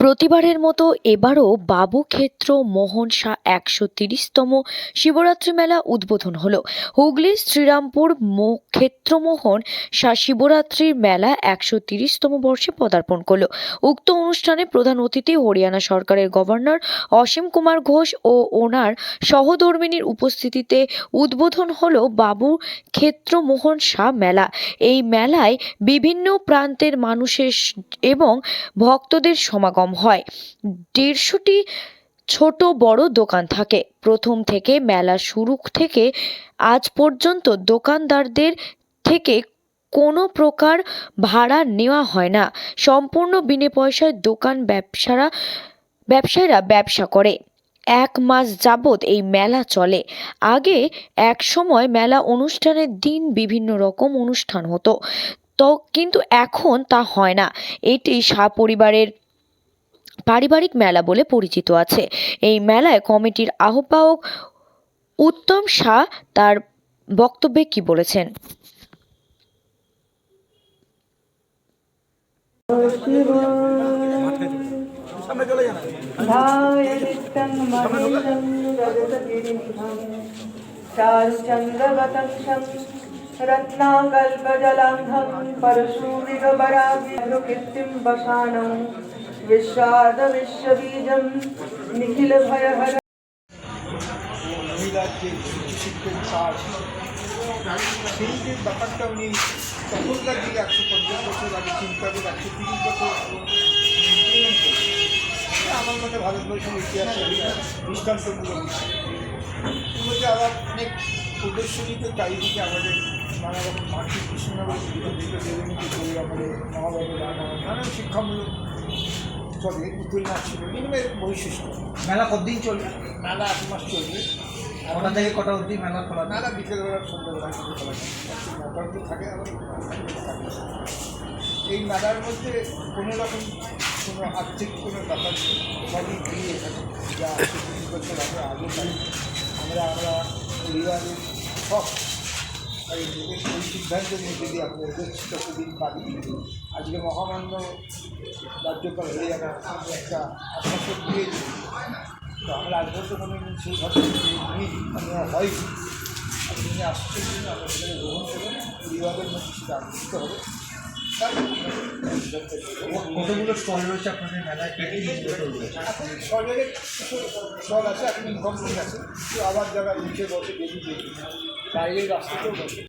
প্রতিবারের মতো এবারও বাবুক্ষেত্র মোহন শাহ একশো তিরিশতম শিবরাত্রি মেলা উদ্বোধন হলো। হুগলির শ্রীরামপুর ক্ষেত্রমোহন শাহ শিবরাত্রির মেলা একশো তিরিশতম বর্ষে পদার্পণ করল। উক্ত অনুষ্ঠানে প্রধান অতিথি হরিয়ানা সরকারের গভর্নর অসীম কুমার ঘোষ ও ওনার সহধর্মিনীর উপস্থিতিতে উদ্বোধন হলো বাবু ক্ষেত্রমোহন শাহ মেলা। এই মেলায় বিভিন্ন প্রান্তের মানুষের এবং ভক্তদের সমাগম। হয়। দেড়শোটি ছোট বড় দোকান থাকে। প্রথম থেকে মেলা শুরু থেকে আজ পর্যন্ত দোকানদারদের থেকে কোনো প্রকার ভাড়া নেওয়া হয় না। সম্পূর্ণ বিনে পয়সায় দোকান ব্যবসারা, ব্যবসায়ীরা ব্যবসা করে। এক মাস যাবৎ এই মেলা চলে। আগে এক সময় মেলা অনুষ্ঠানের দিন বিভিন্ন রকম অনুষ্ঠান হতো। তো কিন্তু এখন তা হয় না। এটি শাহ পরিবারের পারিবারিক মেলা বলে পরিচিত আছে। এই মেলায় কমিটির আহ্বায়ক উত্তম শাহ তার বক্তব্যে কি বলেছেন? রত্নাকল্পজলাঙ্ঘম পরশু বিগবরাগিরু কীর্তিম বসানম परशुमृगवरागिरुकीर्तिं वसानं विश्वादविश्वबीजं निखिलभयहर মহিলার যে উচ্চশিক্ষের কাজ সেই যে ব্যাপারটা উনি তখনকার দিকে একশো পঞ্চাশ বছর আগে চিন্তা করে একশো তিরিশ বছর implement করেছেন। এটা আমার মতে ভারতবর্ষের ইতিহাসে একটা দৃষ্টান্তমূলক বিষয় এর মধ্যে আবার অনেক প্রদর্শনী তো চারিদিকে আমাদের নানা রকম মাতৃ কৃষ্ণনগর নানান শিক্ষামূলক চলে পুতুল নাচ ছিল বিভিন্ন বৈশিষ্ট্য মেলা কতদিন চলবে? মেলা এক মাস চলবে। কটা থেকে কটা অবধি মেলা খোলা? মেলা বিকেলবেলা সন্ধ্যাবেলা যায় নটা অবধি থাকে। আবার। এই মেলার মধ্যে কোনো রকম কোনো আর্থিক কোনো ব্যাপার সবই ফ্রি এখানে। যা তিরিশ বছর আগে আগে পাই আমরা আমরা পরিবারের সব আর এই এই সিদ্ধান্ত নিয়ে যদি আমরা এগোচ্ছি ততদিন পারি আজকে মহামান্য রাজ্যপাল হরিয়ানা আমি একটা আশ্বাসন দিয়েছি তো আমরা আজ পর্যন্ত কোনো নিই আমরা হয়নি আপনি আসছেন, আমরা সেখানে গ্রহণ করবেন পরিবারের মধ্যে সেটা আনন্দিত হবে আমরা নেব। কতগুলো স্টল রয়েছে আপনাদের মেলায়? কি কি জিনিস রয়েছে? এখন সরকারের কিছু স্টল আছে, এখন ইনফর্মেশন আছে। আবার যারা নিচে বসে দেখি। বাইরের রাস্তাতেও বসে।